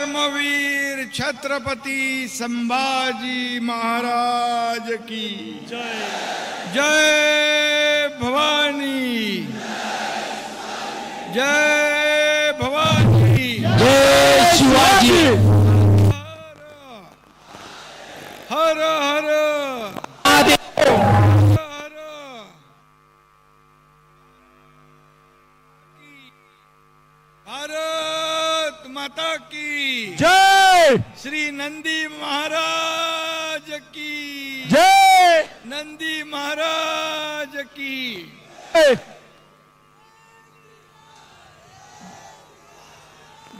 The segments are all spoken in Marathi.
धर्मवीर छत्रपति संभाजी महाराज की। जय जय भवानी। जय भवानी। जय शिवाजी। हर हर। जय। श्री नंदी महाराज की। जय। नंदी महाराज की।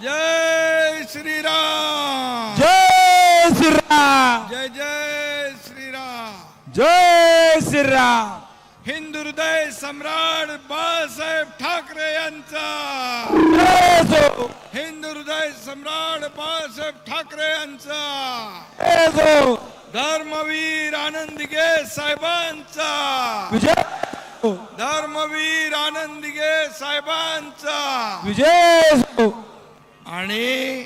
जय। श्री राम। जय श्री राम। जय जय श्री राम। जय श्रीराम हिंदू हृदय सम्राट बाळासाहेब ठाकरे यांचा। हिंदू हृदय सम्राट बाळासाहेब ठाकरे यांचा. धर्मवीर आनंदगे साहेबांचा. विजय. धर्मवीर आनंदगे साहेबांचा. विजय आणि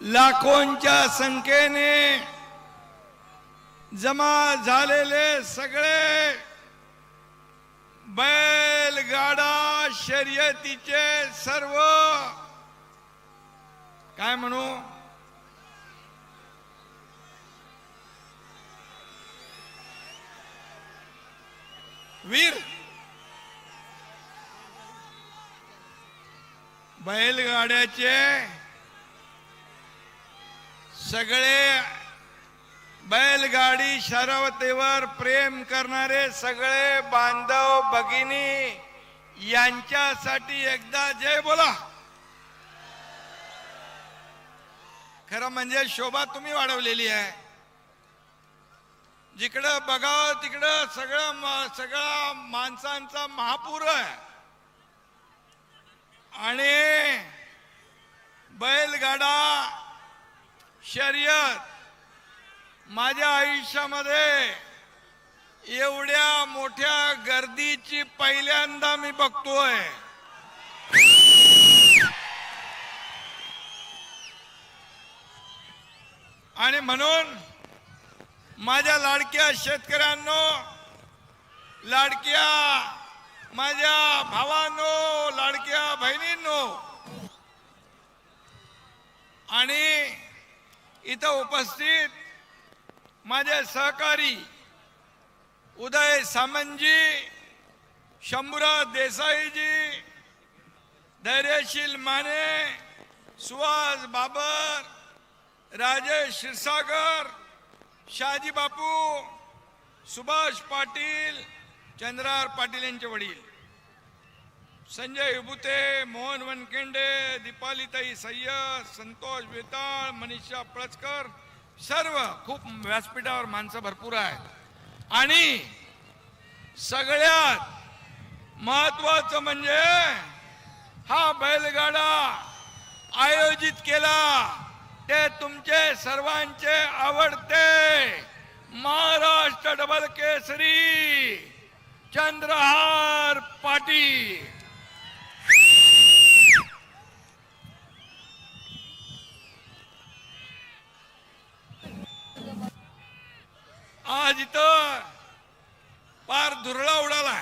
लाखोंच्या संख्येने जमा झालेले सगळे बैलगाडा शर्यतीचे सर्व काय म्हणू? वीर. बैलगाड्याचे सगळे बैलगाडी शरवतेवर प्रेम करणारे सगळे बांधव भगिनी यांच्यासाठी एकदा जय बोला. खरं म्हणजे शोभा तुम्ही वाढवलेली आहे. जिकडं बघावं तिकडं सगळं सगळा माणसांचा महापूर आहे. आणि बैलगाडा शर्यत माझ्या आयुष्यामध्ये एवढ्या मोठ्या गर्दीची पहिल्यांदा मी बघतोय. आणि म्हणून माझ्या लाडक्या शेतकऱ्यांनो लाडक्या माझ्या भावांनो लाडक्या बहिणींनो आणि इथं उपस्थित माझे सहकारी उदय सामंतजी शंभूराज देसाईजी धैर्यशील माने सुहास बाबर राजेश क्षीरसागर शहाजी बापू सुभाष पाटील चंद्रार पाटील यांचे वडील. संजय विभुते मोहन वनकेंडे दीपालीताई सय्यद संतोष वेताळ मनीषा पळसकर सर्व खूप व्यासपीठावर माणसं भरपूर आहेत. आणि सगळ्यात महत्वाचं म्हणजे हा बैलगाडा आयोजित केला. ते तुमचे सर्वांचे आवडते. महाराष्ट्र डबल केसरी चंद्रहार पाटील. आज इथं पार धुरळा उडाला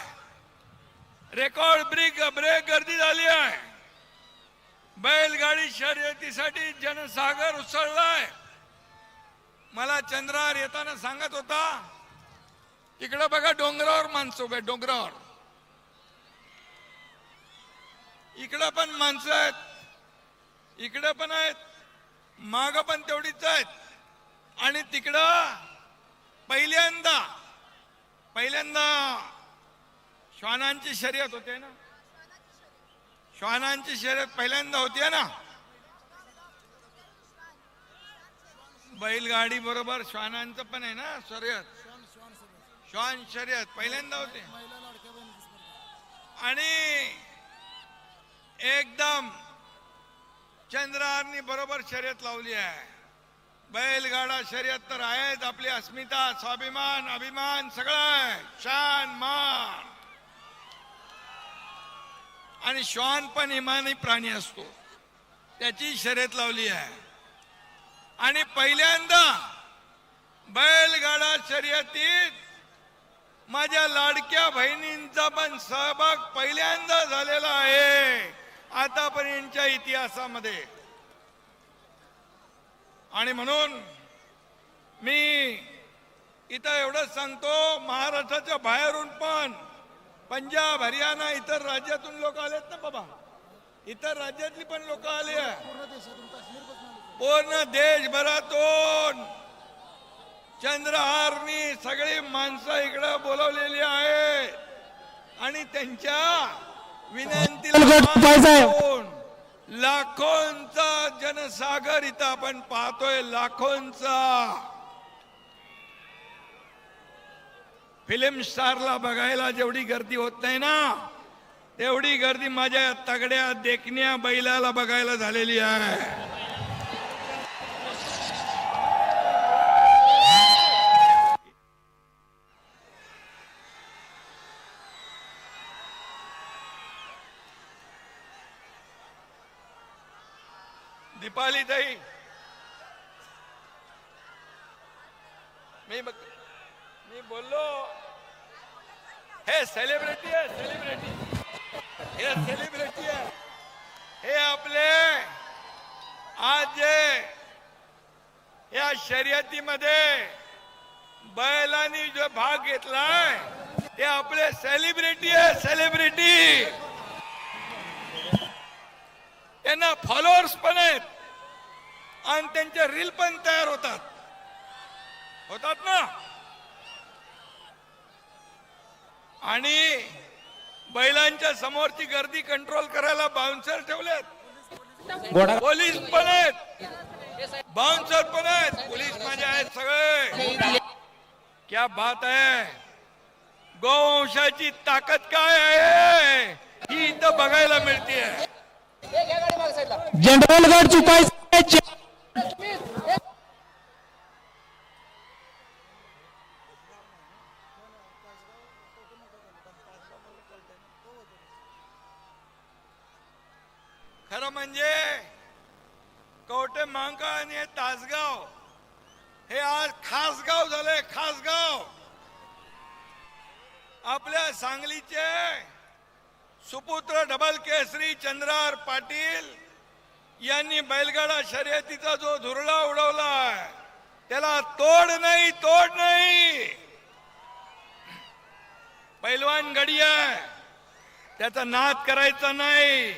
रेकॉर्ड ब्रेक ब्रेक गर्दी झाली आहे. बैलगाडी शर्यतीसाठी जनसागर उसळलाय. मला चंद्रार येताना सांगत होता इकडं बघा डोंगरावर माणसं उभे डोंगरावर. इकडं पण माणसं आहेत इकडं पण आहेत माग पण तेवढीच आहेत. आणि तिकडं पहिल्यांदा पहिल्यांदा श्वानांची शर्यत होते ना. श्वानांची शर्यत पहिल्यांदा होती ना? बैलगाडी बरोबर श्वानांचं पण आहे ना शर्यत? श्वान शर्यत पहिल्यांदा होते. आणि एकदम चंद्रारनी बरोबर शर्यत लावली आहे. बैलगाडा शर्यत तर आहेच आपली अस्मिता स्वाभिमान अभिमान सगळं आहे. शान मान. आणि श्वान पण इमानी प्राणी असतो. त्याची शर्यत लावली आहे. आणि पहिल्यांदा बैलगाडा शर्यतीत माझ्या लाडक्या बहिणींचा पण सहभाग पहिल्यांदा झालेला आहे. आतापर्यंतच्या इतिहासामध्ये. आणि म्हणून मी इथं एवढंच सांगतो महाराष्ट्राच्या बाहेरून पण पंजाब हरियाणा इतर राज्यातून लोक आलेत ना बाबा. इतर राज्यातली पण लोक आली आहे. पूर्ण देशभरातून चंद्रहारनी सगळी माणसं इकडे बोलवलेली आहे आणि त्यांच्या विनंतीला लाखोंचा जनसागर इथं आपण पाहतोय लाखोंचा. फिल्म स्टारला बघायला जेवढी गर्दी होत नाही ना तेवढी गर्दी माझ्या तगड्या देखण्या बैलाला बघायला झालेली आहे. दीपाली ताई. मी बघ- मी बोललो. हे सेलिब्रिटी आहे सेलिब्रिटी हे सेलिब्रिटी आहे. हे आपले आज जे या शर्यतीमध्ये बैलांनी जो भाग घेतलाय ते आपले सेलिब्रिटी आहे सेलिब्रिटी त्यांना फॉलोअर्स पण आहेत. आणि त्यांचे रील पण तयार होतात. होतात ना? आणि बैलांच्या समोरची गर्दी कंट्रोल करायला बाउन्सर ठेवलेत. पोलीस पण आहेत. बाउन्सर पण आहेत. पोलीस माझे आहेत सगळे. क्या बात आहे. गोवंशाची ताकद काय आहे? ही इथं बघायला मिळते जनरल गड चुकायचे खरं म्हणजे कवटे मांका आणि हे तासगाव. हे आज खासगाव झालंय आपल्या सांगलीचे सुपुत्र डबल केसरी चंद्रार पाटील यांनी बैलगाडा शर्यतीचा जो धुरळा उडवला त्याला तोड नाही तोड नाही. पैलवान गडी आहे त्याचा नाद करायचा नाही.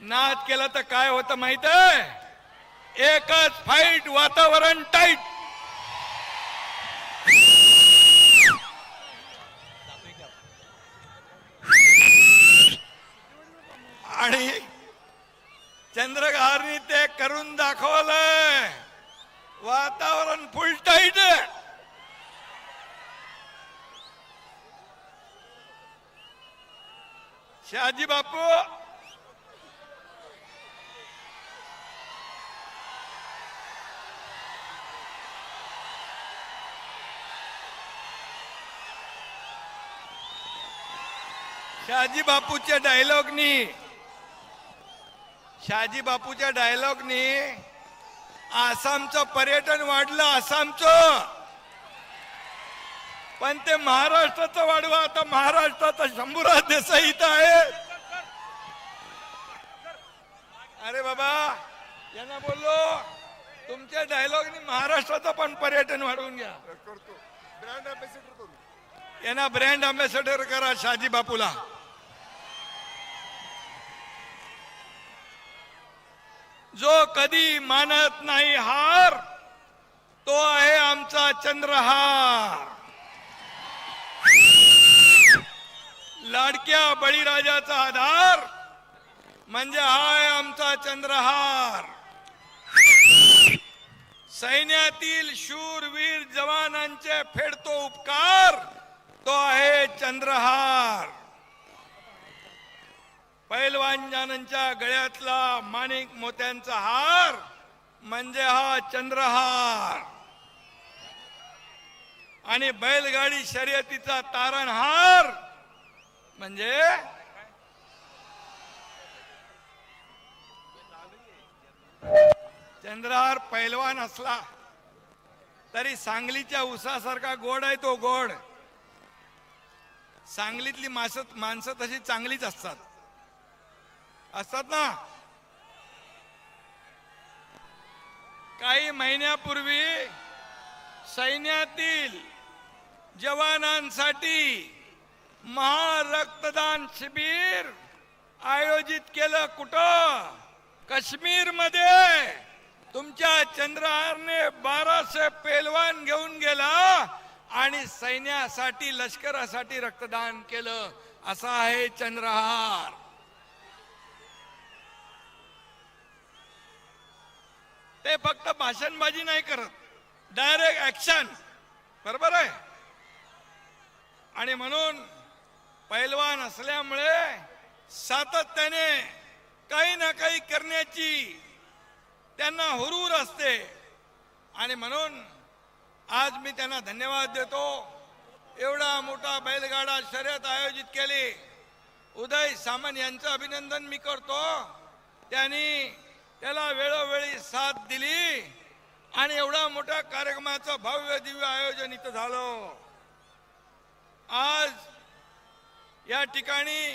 नाद केला तर काय होतं माहीत आहे? एकच फाईट वातावरण टाईट. आणि चंद्रगारनी ते करून दाखवलंय. वातावरण फुल टाईट. शहाजी बापू शहाजी बापूच्या डायलॉगनी. शहाजी बापूच्या डायलॉगनी आसामचं पर्यटन वाढलं आसामचं. पण ते महाराष्ट्राचं वाढवा आता महाराष्ट्राचा शंभूराज देसाई इथं आहे. अरे बाबा यांना बोललो तुमच्या डायलॉगनी महाराष्ट्राचं पण पर्यटन वाढवून घ्या. करतो. ब्रँड यांना ब्रँड अम्बॅसेडर करा शहाजी बापूला. जो कधी मानत नाही हार तो आहे आमचा चंद्रहार. लाडक्या बळीराजाचा आधार म्हणजे हा आहे आमचा चंद्रहार. सैन्यातील शूरवीर जवानांचे फेडतो उपकार तो आहे चंद्रहार. पैलवानजानांच्या गळ्यातला माणिक मोत्यांचा हार म्हणजे हा चंद्रहार. आणि बैलगाडी शर्यतीचा तारणहार म्हणजे चंद्रहार पैलवान असला तरी सांगलीच्या उसासारखा गोड आहे तो गोड. सांगलीतली माणसं माणसं तशी चांगलीच असतात. असतात ना? काही महिन्यापूर्वी सैन्यातील जवानांसाठी महारक्तदान शिबिर आयोजित केलं. कुठं? काश्मीरमध्ये तुमच्या चंद्रहारने बाराशे पेलवान घेऊन गेला आणि सैन्यासाठी लष्करासाठी रक्तदान केलं. असा आहे चंद्रहार. ते फक्त भाषणबाजी नाही करत. डायरेक्ट ऍक्शन बरोबर आहे? आणि म्हणून पैलवान असल्यामुळे सातत्याने काही ना काही करण्याची त्यांना हुरूर असते. आणि म्हणून आज मी त्यांना धन्यवाद देतो. एवढा मोठा बैलगाडा शर्यत आयोजित केली. उदय सामंत यांचं अभिनंदन मी करतो. त्यांनी त्याला वेळोवेळी साथ दिली आणि एवढा मोठ्या कार्यक्रमाचं भव्य दिव्य आयोजन इथं झालं. आज या ठिकाणी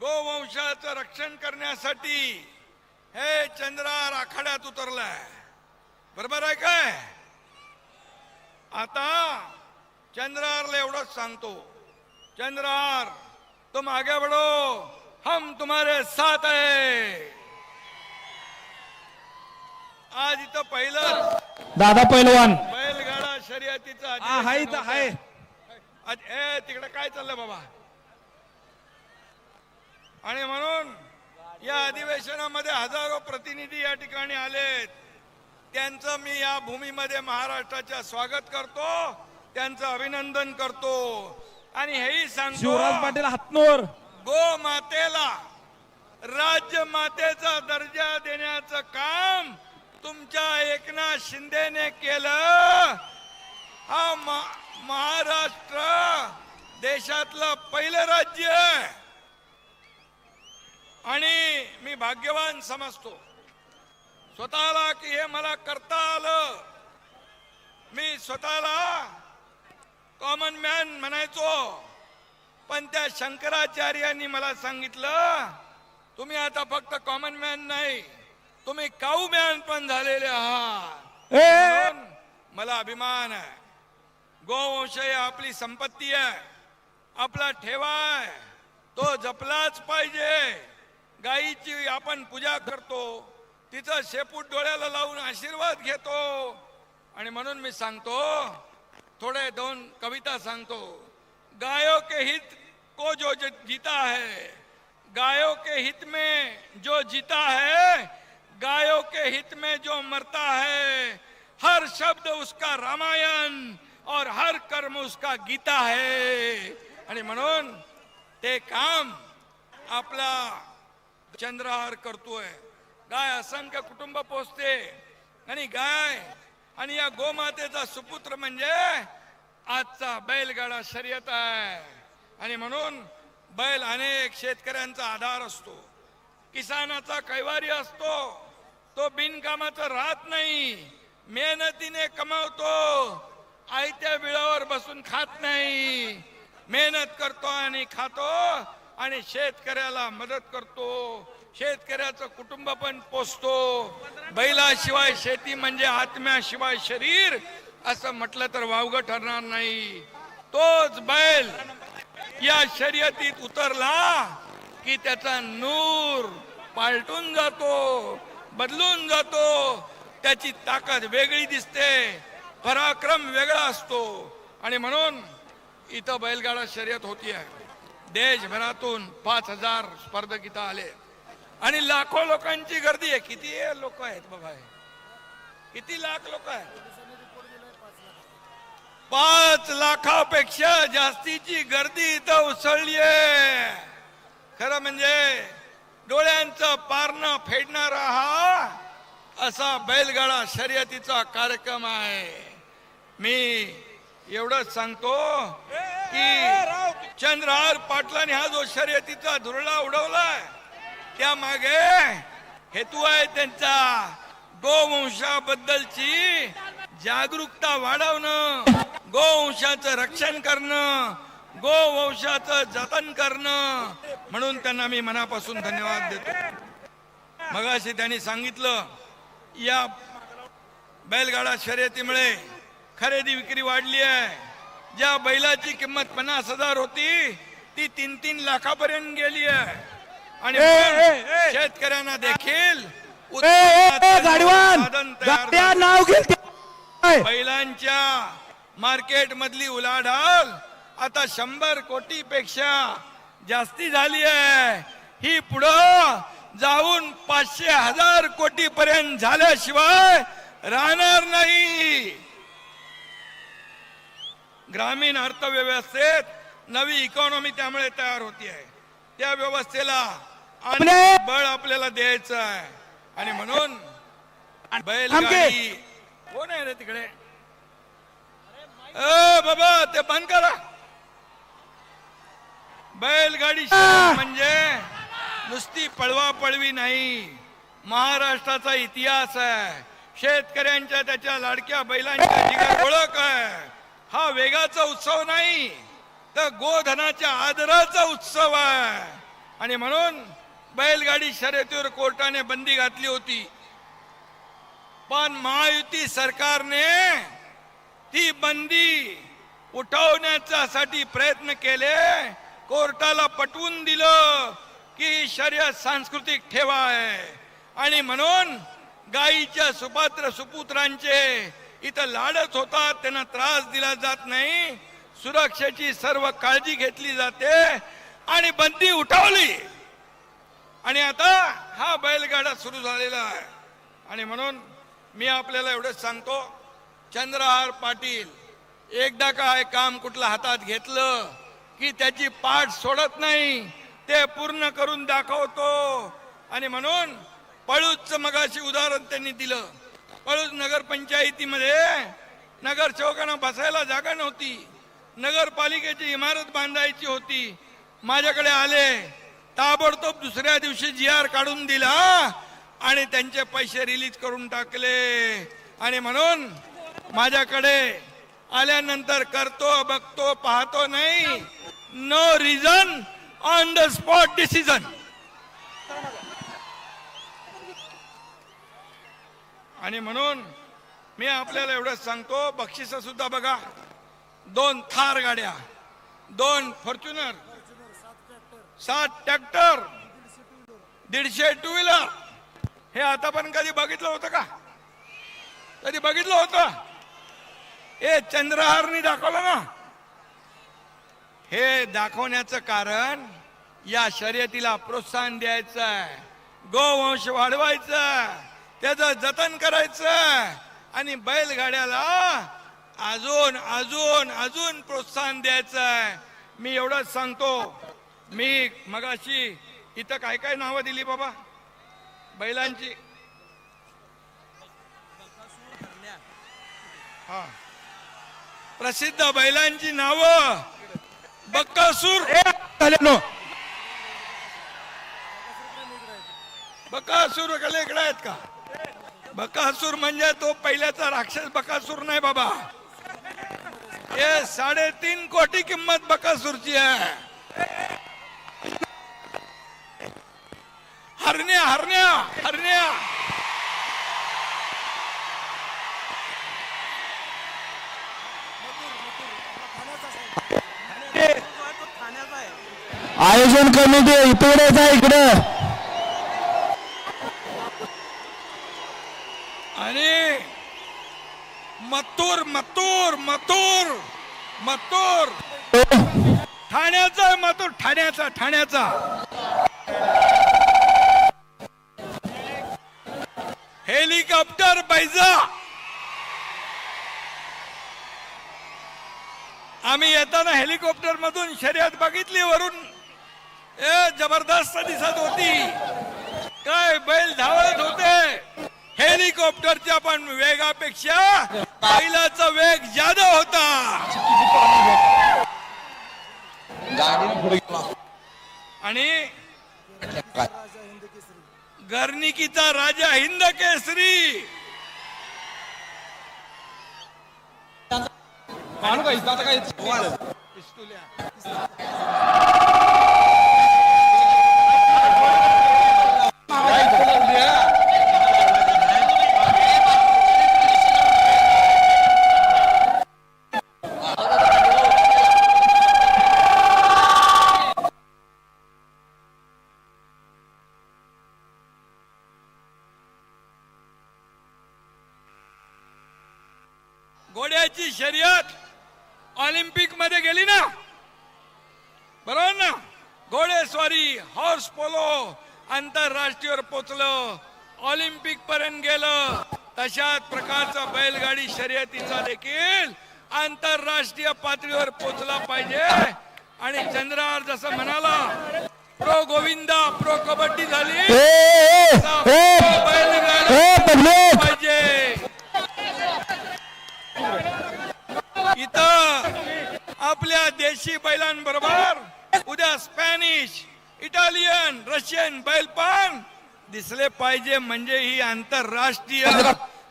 गोवंशाचं रक्षण करण्यासाठी हे चंद्रार आखाड्यात उतरलाय. बरोबर आहे काय? आता चंद्रारला एवढंच सांगतो. चंद्रार तुम आगे बढ़ो हम तुम्हारे साथ आहे. आज इथं पहिलं दादा पैलवान. बैलगाडा शर्यतीचं हा इथं हाय होतं. आज ए तिकडे काय चाललंय बाबा? आणि म्हणून या अधिवेशनामध्ये हजारो प्रतिनिधी या ठिकाणी आलेत. त्यांचं मी या भूमीमध्ये महाराष्ट्राच्या स्वागत करतो त्यांचं अभिनंदन करतो. आणि हेही शिवराज सांगतो पाटील हातनोर. गो मातेला राज्य मातेचा दर्जा देण्याचं काम तुमच्या एकनाथ शिंदेने केलं. हा मा- महाराष्ट्र देशातलं पहिलं राज्य आहे. आणि मी भाग्यवान समजतो. स्वतःला की हे मला करता आलं. मी स्वतःला कॉमन मॅन म्हणायचो. पण त्या शंकराचार्यांनी मला सांगितलं तुम्ही आता फक्त कॉमन मॅन नाही. तुम्ही काऊ मॅन पण झालेले आहात. म्हणून मला अभिमान आहे. गोवंश आपली संपत्ती आहे. आपला ठेवा आहे. तो जपलाच पाहिजे. गायीची आपण पूजा करतो. तिचं शेपूट डोळ्याला लावून आशीर्वाद घेतो. आणि म्हणून मी सांगतो थोडे दोन कविता सांगतो. गायों के हित को ज- जीता है। गायों के हित में जो जीता है गायों के हित में जो मरता है हर शब्द उसका रामायण और हर कर्म उसका गीता है। आणि म्हणून ते काम आपला चंद्रहार करतोय। गाय असंख्य कुटुंब पोचते आणि गाय आणि या गोमातेचा सुपुत्र म्हणजे आजचा बैलगाडा शर्यत आहे। आणि म्हणून बैल अनेक शेतकऱ्यांचा आधार असतो किसानाचा कैवारी असतो तो बिनकामाचा राहत नाही. मेहनतीने कमावतो. आयत्या बिळावर बसून खात नाही. मेहनत करतो आणि खातो आणि शेतकऱ्याला मदत करतो. शेतकऱ्याचं कुटुंब पण पोसतो. बैलाशिवाय शेती म्हणजे आत्म्याशिवाय शरीर असं म्हटलं तर वावगं ठरणार नाही. तोच बैल या शर्यतीत उतरला की त्याचा नूर पालटून जातो. बदलून जातो. त्याची ताकद वेगळी दिसते. पराक्रम वेगळा असतो. आणि म्हणून इथं बैलगाडा शर्यत होती आहे. देशभरातून पाच हजार स्पर्धक इथं आले. आणि लाखो लोकांची गर्दी आहे. किती लोक आहेत बाबा किती लाख लोक आहेत? पाच लाखापेक्षा जास्तीची गर्दी इथं उसळली आहे. खरं म्हणजे डोळ्यांचं पारणं फेडणारा हा असा बैलगाडा शर्यतीचा कार्यक्रम आहे. मी एवढंच सांगतो की चंद्रहार पाटलाने हा जो शर्यतीचा धुरळा उडवलाय त्या मागे हेतू आहे त्यांचा गोवंशाबद्दलची जागरूकता वाढवणं गोवंशाचं रक्षण करणं गोवंशाचं जतन करणं म्हणून त्यांना मी मनापासून धन्यवाद देतो मगाशी त्यांनी सांगितलं या बैलगाडा शर्यतीमुळे खरेदी विक्री वाढली आहे ज्या बैलाची किंमत पन्नास हजार होती ती तीन तीन लाखापर्यंत गेली आहे आणि. शेतकऱ्यांना देखील? बैलांच्या मार्केट मधली उलाढाल आता शंभर कोटी पेक्षा जास्ती झाली आहे. ही पुढं जाऊन पाचशे हजार कोटी पर्यंत झाल्याशिवाय राहणार नाही. ग्रामीण अर्थव्यवस्थेत नवी इकॉनॉमी त्यामुळे तयार होती आहे. त्या व्यवस्थेला बळ आपल्याला द्यायचं आहे. आणि म्हणून बैलगाडी कोण आहे रे तिकडे? अ बाबा ते बंद करा. बैलगाडी म्हणजे नुसती पळवा पळवी नाही. महाराष्ट्राचा इतिहास आहे. शेतकऱ्यांच्या त्याच्या लाडक्या बैलांच्या जिगर ओळख आहे. हा वेगाचा उत्सव नाही तर गोधनाच्या आदराचा उत्सव आहे. आणि म्हणून बैलगाडी शर्यतीवर कोर्टाने बंदी घातली होती. पण महायुती सरकारने ती बंदी उठवण्यासाठी प्रयत्न केले. कोर्टाला पटवून दिलं की शर्यत सांस्कृतिक ठेवा आहे. आणि म्हणून गायीच्या सुपात्र सुपुत्रांचे इथं लाडच होतात त्यांना त्रास दिला जात नाही सुरक्षेची सर्व काळजी घेतली जाते आणि बंदी उठवली. आणि आता हा बैलगाडा सुरू झालेला आहे. आणि म्हणून मी आपल्याला एवढंच सांगतो चंद्रहार पाटील एकदा काय काम कुठलं हातात घेतलं की त्याची पाठ सोडत नाही. ते पूर्ण करून दाखवतो. आणि म्हणून पळूच मगाशी उदाहरण त्यांनी दिलं. पळूच नगरपंचायतीमध्ये नगरसेवकांना बसायला जागा नव्हती. नगरपालिकेची इमारत बांधायची होती. माझ्याकडे आले. ताबडतोब दुसऱ्या दिवशी जी आर काढून दिला आणि त्यांचे पैसे रिलीज करून टाकले. आणि म्हणून माझ्याकडे आल्यानंतर करतो बघतो पाहतो नाही. No reason, on the spot decision आणि म्हणून मी आपल्याला एवढंच सांगतो बक्षिस सुद्धा बघा. दोन थार गाड्या दोन फॉर्च्युनर सात ट्रॅक्टर दीडशे टू व्हीलर हे आता पण कधी बघितलं होतं का? कधी बघितलं होतं? हे चंद्रहारनी दाखवलं ना? हे दाखवण्याचं कारण या शर्यतीला प्रोत्साहन द्यायचं आहे गोवंश वाढवायचं त्याचं जतन करायचं आणि बैलगाड्याला अजून अजून अजून प्रोत्साहन द्यायचं आहे मी एवढंच सांगतो. मी मगाशी इथं काय काय नावं दिली बाबा? बैलांची. हा. प्रसिद्ध बैलांची नावं बक्कासूर ए, झालेलो. बकासूर कले इकडे आहेत का? बकासूर म्हणजे तो पहिल्याचा राक्षस बकासूर नाही बाबा. हे साडेतीन कोटी किंमत बकासूरची आहे. हरण्या हरण्या हरण्या. आयोजन कमिटी इकडे जा इकडे. आणि मतूर मतूर मथूर मतूर ठाण्याचा मतूर ठाण्याचा ठाण्याचा. हेलिकॉप्टर बैजा. आम्ही येताना हेलिकॉप्टर मधून शर्यत बघितली वरून. जबरदस्त दिसत होती. काय बैल धावत होते. हेलिकॉप्टरच्या पण वेगापेक्षा बैलाचा वेग जादा होता. आणि गर्निकीचा राजा हिंद केसरी. काय? दिसले पाहिजे म्हणजे ही आंतरराष्ट्रीय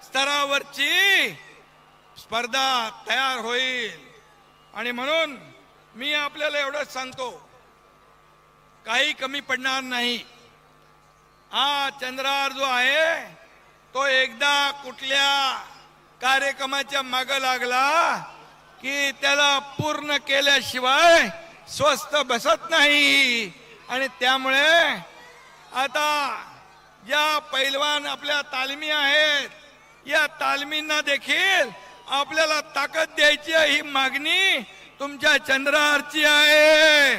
स्तरावरची स्पर्धा तयार होईल. आणि म्हणून मी आपल्याला एवढंच सांगतो काही कमी पडणार नाही. हा चंद्रार जो आहे तो एकदा कुठल्या कार्यक्रमाच्या माग लागला की त्याला पूर्ण केल्याशिवाय स्वस्त बसत नाही. आणि त्यामुळे आता ज्या पैलवान आपल्या तालमी आहेत. या तालमींना देखील आपल्याला ताकद द्यायची आहे, ही मागणी तुमच्या चंद्रारची आहे.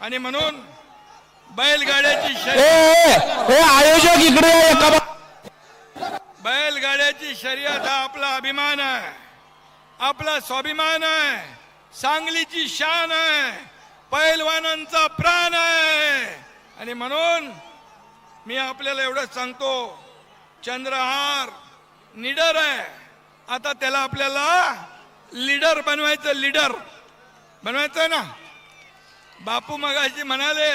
आणि म्हणून बैलगाड्याची आयोजक इकडे या, बैलगाड्याची शर्यत हा आपला अभिमान आहे. आपला स्वाभिमान आहे. सांगलीची शान आहे. पैलवानांचा प्राण आहे. आणि म्हणून मी आपल्याला एवढंच सांगतो चंद्रहार निडर आहे. आता त्याला आपल्याला लीडर बनवायचं लीडर बनवायचं ना? बापू मगाशी म्हणाले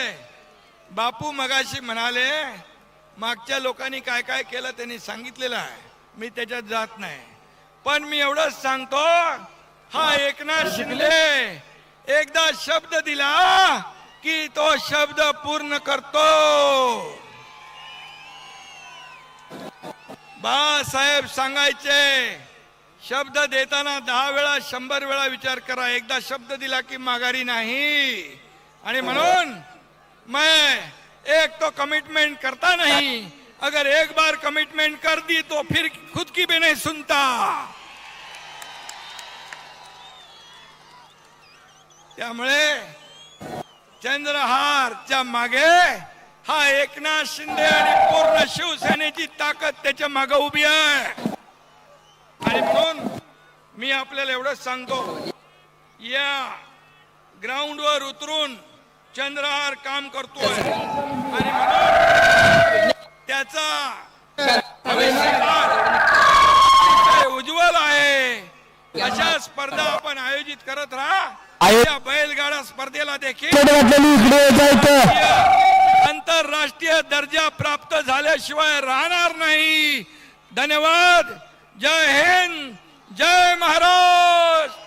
बापू मगाशी म्हणाले मागच्या लोकांनी काय काय केलं त्यांनी सांगितलेलं आहे. मी त्याच्यात जात नाही. पण मी एवढंच सांगतो हा एकनाथ शिंदे एकदा शब्द दिला की तो शब्द पूर्ण करतो. बाळासाहेब सांगायचे शब्द देताना दहा वेळा शंभर वेळा विचार करा. एकदा शब्द दिला की माघारी नाही. आणि म्हणून मैं एक तो कमिटमेंट करता नहीं. अगर एक बार कमिटमेंट कर दी तो फिर खुद की भी नहीं सुनता. त्यामुळे चंद्रहारच्या मागे हा एकनाथ शिंदे आणि पूर्ण शिवसेनेची ताकद त्याच्यामागे उभी आहे. आणि म्हणून मी आपल्याला एवढंच सांगतो या ग्राउंडवर उतरून चंद्रहार काम करतोय. आणि म्हणून त्याचा उज्ज्वल आहे अशा स्पर्धा आपण आयोजित करत राहा. या बैलगाडा स्पर्धेला देखील आंतरराष्ट्रीय दर्जा प्राप्त झाल्याशिवाय राहणार नाही. धन्यवाद. जय हिंद. जय महाराष्ट्र.